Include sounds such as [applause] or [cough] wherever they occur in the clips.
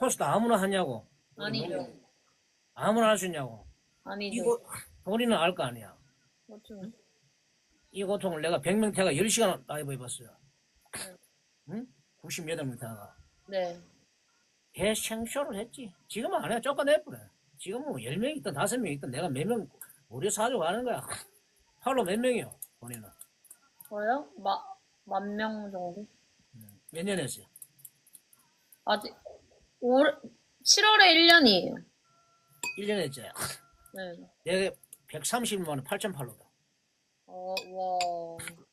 포스트 아무나 하냐고. 아니죠. 아무나 할 수 있냐고. 아니죠. 이거 본인은 알거 아니야. 그렇죠. 이 고통을 내가 100명 태가 10시간 라이브 해봤어요. 네. 응? 98명 태가. 네. 대생쇼를 했지. 지금은 안 해. 쫓아내버려. 지금은 뭐 10명 있든 5명 있든 내가 몇 명 우리 사주고 하는 거야. [laughs] 팔로 몇 명이요? 본인은. 저요? 마, 만명 정도? 몇 년 했어요? 아직, 올, 7월에 1년이에요. 1년 했지. 네. 내가 130만 8천 팔로다. 어, 와.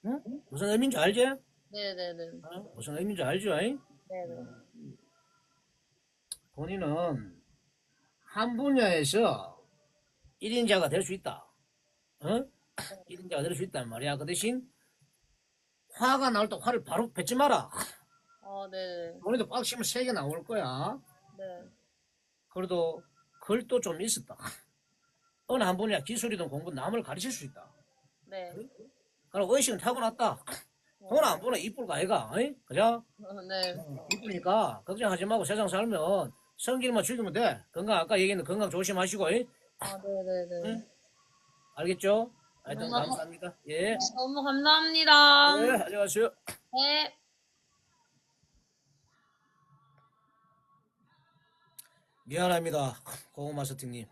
응? 무슨 의미인지 알지? 네네네. 어? 무슨 의미인지? 잉? 네네. 본인은 한 분야에서 1인자가 될 수 있다. 어? 1인자가 될 수 있단 말이야. 그 대신 화가 나올 때 화를 바로 뱉지 마라. 아, 네네. 본인도 빡치면 세게 나올 거야. 네. 그래도 글도 좀 있었다. 어느 한 분야 기술이든 공부 남을 가르칠 수 있다. 네. 그럼 의식은 타고났다. 돈안 보나 이쁠 거 아이가? 어이? 그죠? 어, 네. 이쁘니까 걱정하지 말고 세상 살면 성질만 죽이면 돼. 건강 아까 얘기했는 건강 조심하시고 이? 아, 네네네. 응? 알겠죠? 하여튼 응. 감사합니다. 예. 너무 감사합니다. 네, 안녕하세요. 네. 미안합니다. 고구마 서팅님.